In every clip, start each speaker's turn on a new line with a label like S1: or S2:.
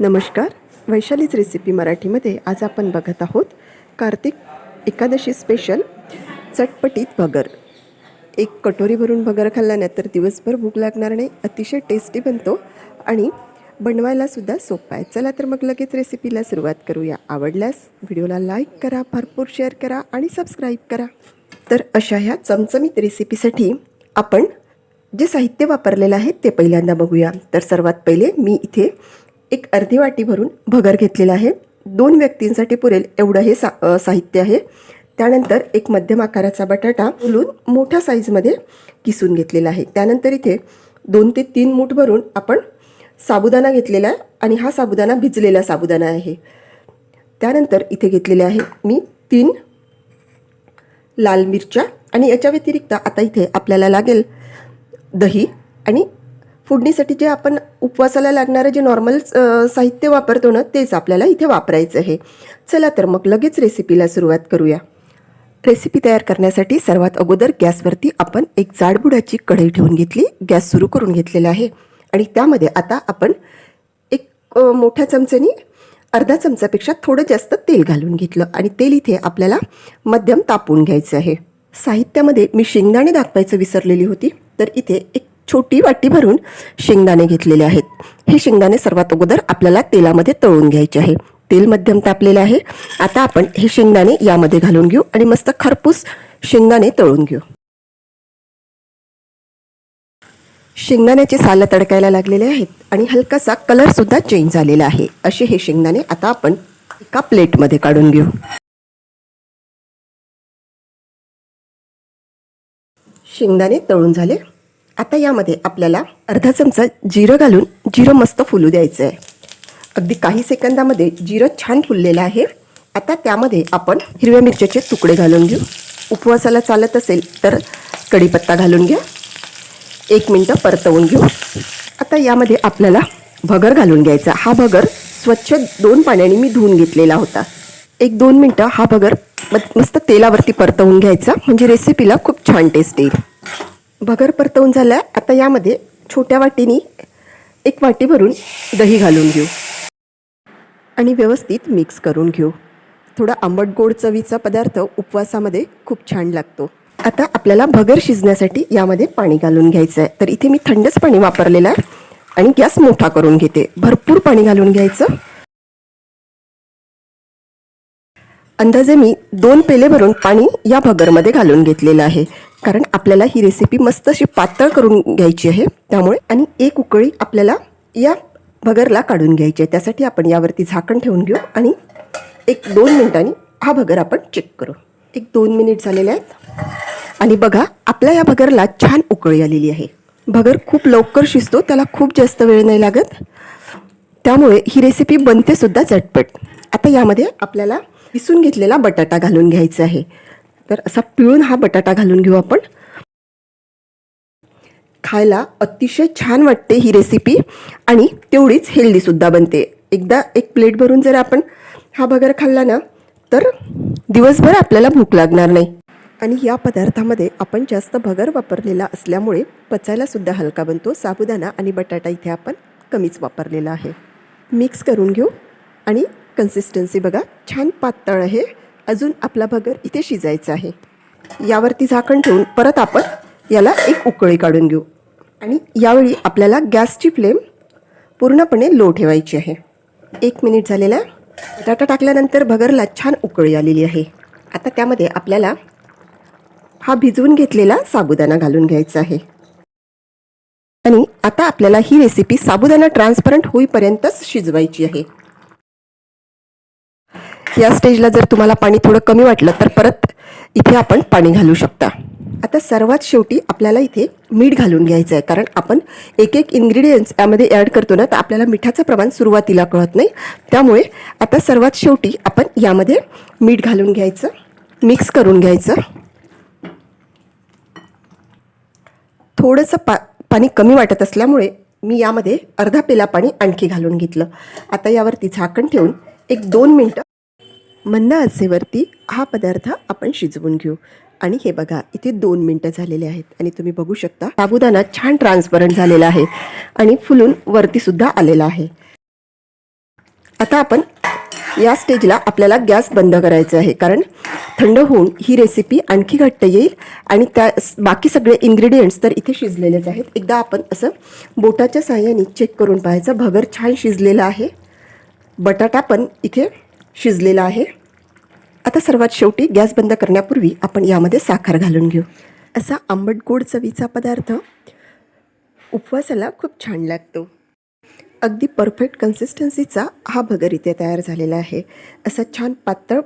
S1: नमस्कार. वैशालीच रेसिपी मराठीमध्ये आज आपण बघत आहोत कार्तिक एकादशी स्पेशल चटपटीत भगर. एक कटोरी भरून भगर खाल्ल्यानंतर दिवसभर भूक लागणार नाही अतिशय टेस्टी बनतो आणि बनवायला सुद्धा सोपा आहे. चला तर मग लगेच रेसिपीला सुरुवात करूया. आवडल्यास व्हिडिओला लाईक करा भरपूर शेअर करा आणि सबस्क्राईब करा. तर अशा ह्या चमचमीत रेसिपीसाठी आपण जे साहित्य वापरलेलं आहे ते पहिल्यांदा बघूया. तर सर्वात पहिले मी इथे एक अर्धी वाटी भरून भगर घेतलेला आहे. दोन व्यक्तींसाठी पुरेल एवढं हे सा साहित्य आहे. त्यानंतर एक मध्यम आकाराचा बटाटा उलून मोठ्या साईजमध्ये किसून घेतलेला आहे. त्यानंतर इथे दोन ते तीन मूठ भरून आपण साबुदाणा घेतलेला आहे आणि हा साबुदाणा भिजलेला साबुदाणा आहे. त्यानंतर इथे घेतलेले आहे मी तीन लाल मिरच्या आणि याच्या व्यतिरिक्त आता इथे आपल्याला लागेल दही आणि फोडणीसाठी जे आपण उपवासाला लागणारं जे नॉर्मल साहित्य वापरतो ना तेच आपल्याला इथे वापरायचं आहे. चला तर मग लगेच रेसिपीला सुरुवात करूया. रेसिपी तयार करण्यासाठी सर्वात अगोदर गॅसवरती आपण एक जाडबुडाची कढई ठेवून घेतली. गॅस सुरू करून घेतलेला आहे. आणि त्यामध्ये आता आपण एक मोठ्या चमच्यानी अर्धा चमचापेक्षा थोडं जास्त तेल घालून घेतलं. आणि तेल इथे आपल्याला मध्यम तापवून घ्यायचं आहे. साहित्यामध्ये मी शेंगदाणे दाखवायचं विसरलेली होती. तर इथे एक छोटी वाटी भरून शेंगदाणे घेतलेले आहेत. हे शेंगदाणे सर्वात अगोदर आपल्याला तेलामध्ये तळून घ्यायचे आहे. तेल मध्यम तापलेलं आहे. आता आपण हे शेंगदाणे यामध्ये घालून घेऊ आणि मस्त खरपूस शेंगदाणे तळून घेऊ. शेंगदाण्याचे साल तडकायला लागलेले आहेत आणि हलकासा कलर सुद्धा चेंज झालेला आहे. असे हे शेंगदाणे आता आपण एका प्लेटमध्ये काढून घेऊ. शेंगदाणे तळून झाले. आता यामध्ये आपल्याला अर्धा चमचा जिरं घालून जिरं मस्त फुलू द्यायचं आहे अगदी काही सेकंदामध्ये जिरं छान फुललेलं आहे. आता त्यामध्ये आपण हिरव्या मिरच्याचे तुकडे घालून घेऊ. उपवासाला चालत असेल तर कढीपत्ता घालून घ्या. एक मिनटं परतवून घेऊ. आता यामध्ये आपल्याला भगर घालून घ्यायचा. हा भगर स्वच्छ दोन पाण्याने मी धुवून घेतलेला होता. एक दोन मिनटं हा भगर मस्त तेलावरती परतवून घ्यायचा. म्हणजे रेसिपीला खूप छान टेस्ट येईल. भगर परतवून झाला आता यामध्ये छोट्या वाटीनी एक वाटी भरून दही घालून घेऊ. आणि व्यवस्थित मिक्स करून घेऊ. थोडा आंबट गोड चवीचा पदार्थ उपवासामध्ये खूप छान लागतो. आता आपल्याला भगर शिजण्यासाठी यामध्ये पाणी घालून घ्यायचं आहे तर इथे मी थंडच पाणी वापरलेलं आहे आणि गॅस मोठा करून घेते. भरपूर पाणी घालून घ्यायचं. अंदाजे मी दोन पेले भरून पाणी या भगरमध्ये घालून घेतलेलं आहे. कारण आपल्याला ही रेसिपी मस्त अशी पातळ करून घ्यायची आहे. त्यामुळे आणि एक उकळी आपल्याला या भगरला काढून घ्यायची आहे. त्यासाठी आपण यावरती झाकण ठेवून घेऊ आणि एक दोन मिनिटांनी हा भगर आपण चेक करू. एक दोन मिनिट झालेले आहेत. आणि बघा आपल्या या भगरला छान उकळी आलेली आहे. भगर खूप लवकर शिजतो त्याला खूप जास्त वेळ नाही लागत. त्यामुळे ही रेसिपी बनते सुद्धा झटपट. आता यामध्ये आपल्याला किसून घेतलेला बटाटा घालून घ्यायचा आहे. तर असा पिळून हा बटाटा घालून घेऊ आपण. खायला अतिशय छान वाटते ही रेसिपी आणि तेवढीच हेल्दीसुद्धा बनते. एकदा एक प्लेट भरून जर आपण हा भगर खाल्ला ना तर दिवसभर आपल्याला भूक लागणार नाही. आणि या पदार्थामध्ये आपण जास्त भगर वापरलेला असल्यामुळे पचायलासुद्धा हलका बनतो. साबुदाणा आणि बटाटा इथे आपण कमीच वापरलेला आहे. मिक्स करून घेऊ आणि कन्सिस्टन्सी बघा. छान पातळ आहे. अजून आपला भगर इथे शिजायचा आहे. यावरती झाकण ठेवून परत आपण याला एक उकळी काढून घेऊ. आणि यावेळी आपल्याला गॅसची फ्लेम पूर्णपणे लो ठेवायची आहे. एक मिनिट झालेला. बटाटा टाकल्यानंतर भगरला छान उकळी आलेली आहे. आता त्यामध्ये आपल्याला हा भिजवून घेतलेला साबुदाणा घालून घ्यायचा आहे. आणि आता आपल्याला ही रेसिपी साबुदाणा ट्रान्सपरंट होईपर्यंतच शिजवायची आहे. या स्टेजला जर तुम्हाला पाणी थोडं कमी वाटलं तर परत इथे आपण पाणी घालू शकता. आता सर्वात शेवटी आपल्याला इथे मीठ घालून घ्यायचं आहे कारण आपण एक एक इन्ग्रेडियंट्स यामध्ये ॲड करतो ना तर आपल्याला मिठाचं प्रमाण सुरुवातीला कळत नाही. त्यामुळे आता सर्वात शेवटी आपण यामध्ये मीठ घालून घ्यायचं मिक्स करून घ्यायचं. थोडंसं पा पाणी कमी वाटत असल्यामुळे मी यामध्ये अर्धा पेला पाणी आणखी घालून घेतलं. आता यावरती झाकण ठेवून एक दोन मिनटं मंद आचेवरती हा पदार्थ आपण शिजवून घेऊ. आणि हे बघा इथे दोन मिनटं झालेले आहेत आणि तुम्ही बघू शकता साबुदाणा छान ट्रान्सपरंट झालेला आहे आणि फुलून वरती सुद्धा आलेला आहे. आता आपण या स्टेजला आपल्याला गॅस बंद करायचा आहे कारण थंड होऊन ही रेसिपी आणखी घट्ट येईल आणि त्या बाकी सगळे इन्ग्रेडियंट्स तर इथे शिजलेलेच आहेत. एकदा आपण असं बोटाच्या साह्याने चेक करून पाहायचं. भगर छान शिजलेला आहे. बटाटा पण इथे शिजलेला आहे. आता सर्वात शेवटी गॅस बंद करण्यापूर्वी आपण यामध्ये साखर घालून घेऊ. असा आंबट गोड चवीचा पदार्थ उपवासाला खूप छान लागतो. अगदी परफेक्ट कन्सिस्टन्सीचा हा भगर इथे तयार झालेला आहे. असा छान पातळ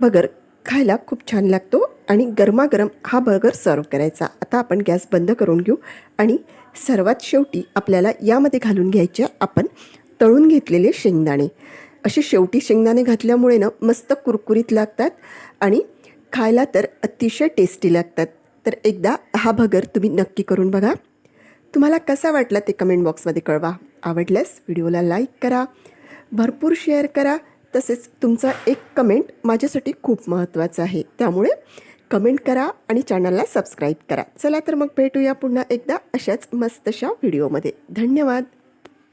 S1: भगर खायला खूप छान लागतो आणि गरमागरम हा भगर सर्व करायचा. आता आपण गॅस बंद करून घेऊ आणि सर्वात शेवटी आपल्याला यामध्ये घालून घ्यायचे आपण तळून घेतलेले शेंगदाणे. असे शेवटी शेंगदाणे घातल्यामुळे ना मस्त कुरकुरीत लागतात आणि खायला तर अतिशय टेस्टी लागतात. तर एकदा हा भगर तुम्ही नक्की करून बघा. तुम्हाला कसा वाटला ते कमेंट बॉक्समध्ये कळवा. आवडल्यास व्हिडिओला लाईक करा. भरपूर शेअर करा. तसेच तुमचा एक कमेंट माझ्यासाठी खूप महत्त्वाचं आहे. त्यामुळे कमेंट करा आणि चॅनलला सबस्क्राईब करा. चला तर मग भेटूया पुन्हा एकदा अशाच मस्तशा व्हिडिओमध्ये धन्यवाद.